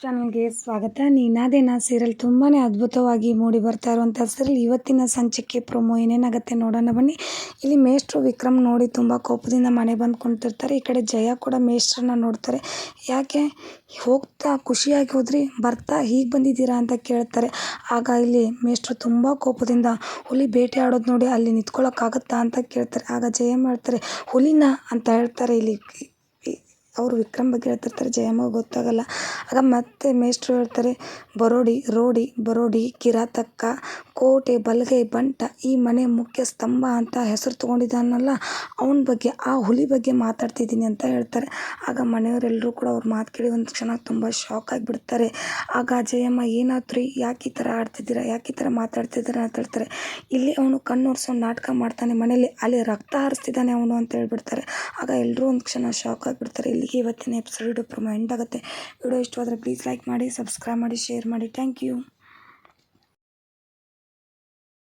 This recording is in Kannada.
ಚಾನಲ್ಗೆ ಸ್ವಾಗತ. ನೀನಾದೇನ ಸೀರಿಯಲ್ ತುಂಬಾ ಅದ್ಭುತವಾಗಿ ಮೂಡಿ ಬರ್ತಾ ಇರುವಂಥ ಸೀರಿಯಲ್ ಇವತ್ತಿನ ಸಂಚಿಕೆ ಪ್ರೊಮೋ ಏನೇನಾಗುತ್ತೆ ನೋಡೋಣ ಬನ್ನಿ. ಇಲ್ಲಿ ಮೇಷ್ಟ್ರು ವಿಕ್ರಮ್ ನೋಡಿ ತುಂಬ ಕೋಪದಿಂದ ಮನೆ ಬಂದು ಕುಂತಿರ್ತಾರೆ. ಈ ಕಡೆ ಜಯ ಕೂಡ ಮೇಷ್ಟ್ರನ್ನ ನೋಡ್ತಾರೆ. ಯಾಕೆ? ಹೋಗ್ತಾ ಖುಷಿಯಾಗಿ ಹೋದ್ರಿ, ಬರ್ತಾ ಹೀಗೆ ಬಂದಿದ್ದೀರಾ ಅಂತ ಕೇಳ್ತಾರೆ. ಆಗ ಇಲ್ಲಿ ಮೇಷ್ಟ್ರು ತುಂಬ ಕೋಪದಿಂದ ಹುಲಿ ಬೇಟೆ ಆಡೋದು ನೋಡಿ ಅಲ್ಲಿ ನಿಂತ್ಕೊಳ್ಳೋಕ್ಕಾಗತ್ತಾ ಅಂತ ಕೇಳ್ತಾರೆ. ಆಗ ಜಯ ಮಾಡ್ತಾರೆ, ಹುಲಿನ? ಅಂತ ಹೇಳ್ತಾರೆ ಇಲ್ಲಿ ಅವರು ವಿಕ್ರಮ್ ಬಗ್ಗೆ ಹೇಳ್ತಿರ್ತಾರೆ, ಜಯಮ್ಮ ಗೊತ್ತಾಗಲ್ಲ. ಆಗ ಮತ್ತೆ ಮೇಷ್ಟ್ರು ಹೇಳ್ತಾರೆ, ಬರೋಡಿ, ರೋಡಿ, ಬರೋಡಿ, ಕಿರಾತಕ್ಕ, ಕೋಟೆ, ಬಲಗೈ, ಬಂಟ, ಈ ಮನೆ ಮುಖ್ಯ ಸ್ತಂಭ ಅಂತ ಹೆಸರು ತೊಗೊಂಡಿದ್ದಾನಲ್ಲ, ಅವನ ಬಗ್ಗೆ, ಆ ಹುಲಿ ಬಗ್ಗೆ ಮಾತಾಡ್ತಿದ್ದೀನಿ ಅಂತ ಹೇಳ್ತಾರೆ. ಆಗ ಮನೆಯವರೆಲ್ಲರೂ ಕೂಡ ಅವ್ರ ಮಾತು ಕೇಳಿ ಒಂದು ಕ್ಷಣ ತುಂಬ ಶಾಕ್ ಆಗಿಬಿಡ್ತಾರೆ. ಆಗ ಜಯಮ್ಮ ಏನಾಯ್ತು ರೀ ಯಾಕೆ ಈ ಥರ ಆಡ್ತಿದ್ದೀರಾ, ಯಾಕೆ ಈ ಥರ ಮಾತಾಡ್ತಿದ್ದೀರಾ ಅಂತ ಹೇಳ್ತಾರೆ. ಇಲ್ಲಿ ಅವನು ಕಣ್ಣು ಒರೆಸೋ ನಾಟಕ ಮಾಡ್ತಾನೆ ಮನೇಲಿ ಅಲ್ಲಿ ರಕ್ತ ಹರಿಸ್ತಿದ್ದಾನೆ ಅವನು ಅಂತ ಹೇಳ್ಬಿಡ್ತಾರೆ. ಆಗ ಎಲ್ಲರೂ ಒಂದು ಕ್ಷಣ ಶಾಕ್ ಆಗಿಬಿಡ್ತಾರೆ. ಇಲ್ಲಿಗೆ ಇವತ್ತಿನ ಎಪಿಸೋಡ್ ಪ್ರೊಮೋ ಎಂಡ್ ಆಗುತ್ತೆ. ವಿಡಿಯೋ ಇಷ್ಟವಾದರೆ ಪ್ಲೀಸ್ ಲೈಕ್ ಮಾಡಿ ಸಬ್ಸ್ಕ್ರೈಬ್ ಮಾಡಿ ಶೇರ್ ಮಾಡಿ. Thank you